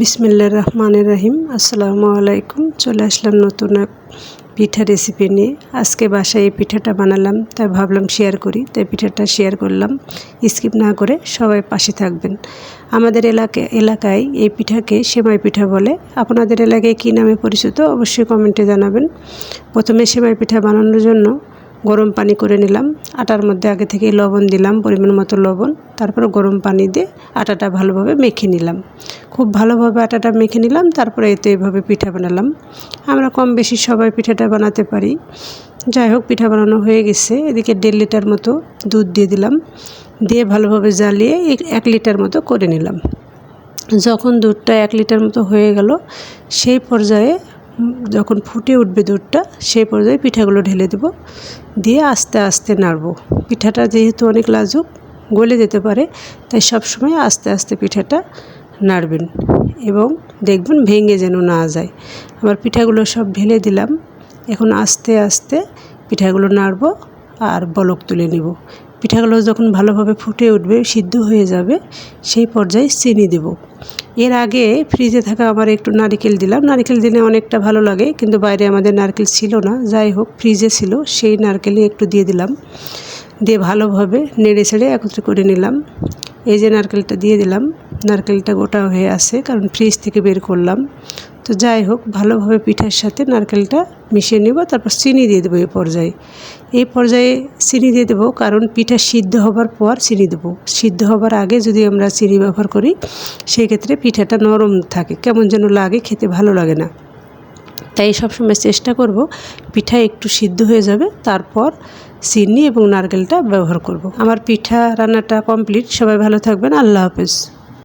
বিসমিল্লা রহমান রাহিম। আসসালামু আলাইকুম। চলে আসলাম নতুন এক পিঠা রেসিপি নিয়ে। আজকে বাসায় এই পিঠাটা বানালাম, তাই ভাবলাম শেয়ার করি। তাই পিঠাটা শেয়ার করলাম। স্কিপ না করে সবাই পাশে থাকবেন। আমাদের এলাকা, এলাকায় এই পিঠাকে সেমাই পিঠা বলে। আপনাদের এলাকায় কী নামে পরিচিত অবশ্যই কমেন্টে জানাবেন। প্রথমে সেমাই পিঠা বানানোর জন্য গরম পানি করে নিলাম। আটার মধ্যে আগে থেকে লবণ দিলাম, পরিমাণ মতো লবণ। তারপরে গরম পানি দিয়ে আটাটা ভালোভাবে মেখে নিলাম। খুব ভালোভাবে আটাটা মেখে নিলাম, তারপরে এতে এইভাবে পিঠা বানালাম। আমরা কম বেশি সবাই পিঠাটা বানাতে পারি। যাই হোক, পিঠা বানানো হয়ে গেছে। এদিকে দেড় লিটার মতো দুধ দিয়ে দিলাম। দিয়ে ভালোভাবে জ্বালিয়ে এক লিটার মতো করে নিলাম। যখন দুধটা এক লিটার মতো হয়ে গেল, সেই পর্যায়ে যখন ফুটে উঠবে দুধটা, সেই পর্যায়ে পিঠাগুলো ঢেলে দেব। দিয়ে আস্তে আস্তে নাড়ব। পিঠাটা যেহেতু অনেক লাজুক, গলে যেতে পারে, তাই সবসময় আস্তে আস্তে পিঠাটা নাড়বেন এবং দেখবেন ভেঙে যেন না যায়। আবার পিঠাগুলো সব ঢেলে দিলাম। এখন আস্তে আস্তে পিঠাগুলো নাড়ব আর বলক তুলে নেব। পিঠাগুলো যখন ভালোভাবে ফুটে উঠবে, সিদ্ধ হয়ে যাবে, সেই পর্যায়ে চিনি দেব। এর আগে ফ্রিজে থাকা আবার একটু নারিকেল দিলাম। নারিকেল দিলে অনেকটা ভালো লাগে, কিন্তু বাইরে আমাদের নারকেল ছিল না। যাই হোক ফ্রিজে ছিল, সেই নারকেলই একটু দিয়ে দিলাম। দিয়ে ভালোভাবে নেড়ে ছেড়ে একত্রে করে নিলাম। এই যে নারকেলটা দিয়ে দিলাম, নারকেলটা গোটা হয়ে আছে কারণ ফ্রিজ থেকে বের করলাম। তো যাই হোক, ভালোভাবে পিঠার সাথে নারকেলটা মিশিয়ে নেব, তারপর চিনি দিয়ে দেবো এই পর্যায়ে। এই পর্যায়ে চিনি দিয়ে দেবো, কারণ পিঠা সিদ্ধ হবার পর চিনি দেবো। সিদ্ধ হবার আগে যদি আমরা চিনি ব্যবহার করি সেই ক্ষেত্রে পিঠাটা নরম থাকে, কেমন যেন লাগে, খেতে ভালো লাগে না। তাই সবসময় চেষ্টা করব, পিঠা একটু সিদ্ধ হয়ে যাবে, তারপর চিনি এবং নারকেলটা ব্যবহার করব। আমার পিঠা রান্নাটা কমপ্লিট, সবাই ভালো থাকবেন, আল্লাহ হাফেজ।